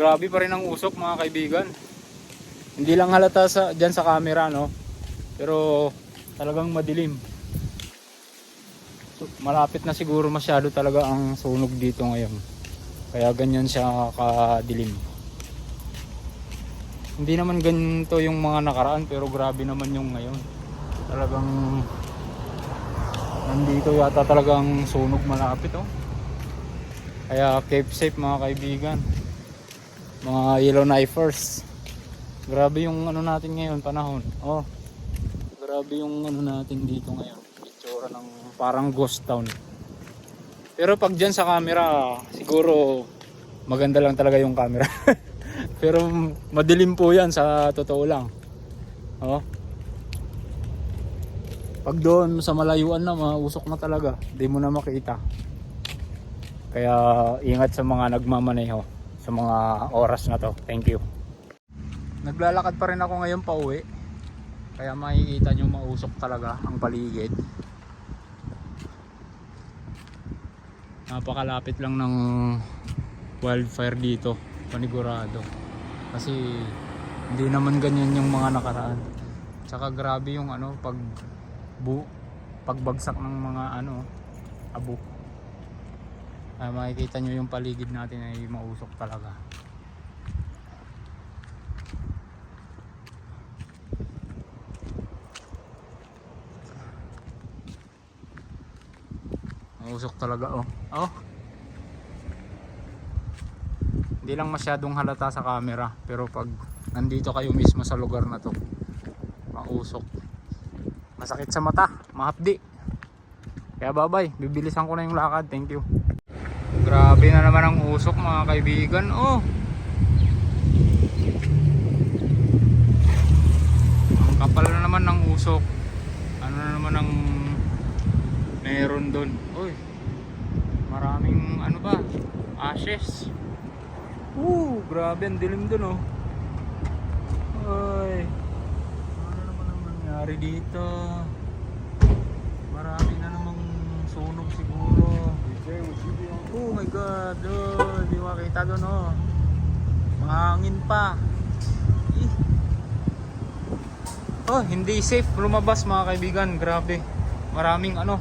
grabe pa rin ang usok mga kaibigan. Hindi lang halata sa diyan sa camera no. Pero talagang madilim. So, malapit na siguro masyado talaga ang sunog dito ngayon. Kaya ganyan siya kadilim. Hindi naman ganito yung mga nakaraan pero grabe naman yung ngayon. Talagang nandito yata talagang sunog malapit oh. Kaya keep safe mga kaibigan. Mga yellow knifers. Grabe yung ano natin ngayon panahon. Oh. Grabe yung ano natin dito ngayon. Itsura ng parang ghost town. Pero pag dyan sa camera, siguro maganda lang talaga yung camera. Pero madilim po yan sa totoo lang. Oh. Pag doon sa malayuan na, mausok na talaga. Hindi mo na makita. Kaya ingat sa mga nagmamaneho sa mga oras na to. Thank you. Naglalakad pa rin ako ngayon pa uwi. Kaya makikita nyo mausok talaga ang paligid. Napakalapit lang ng wildfire dito. Panigurado. Kasi hindi naman ganyan yung mga nakaraan. Tsaka grabe yung ano pag bu pagbagsak ng mga ano abo. Kaya makikita nyo yung paligid natin ay mausok talaga. Mausok talaga oh. Oh. Hindi lang masyadong halata sa camera pero pag nandito kayo mismo sa lugar na to mausok. Masakit sa mata, mahapdi. Kaya babay, bibilisan ko na yung lakad. Thank you. Grabe na naman ang usok mga kaibigan. Oh. Ang kapal na naman ng usok. Ano na naman ang meron doon. Uy. Maraming ano ba? Ashes. Uh, grabe ang dilim doon oh. Uy. Ano naman ang nangyari dito? Marami na namang sunog siguro. Oh my god, oh, di makita doon oh. Mahangin pa. Ih. Oh, hindi safe lumabas mga kaibigan. Grabe. Maraming ano,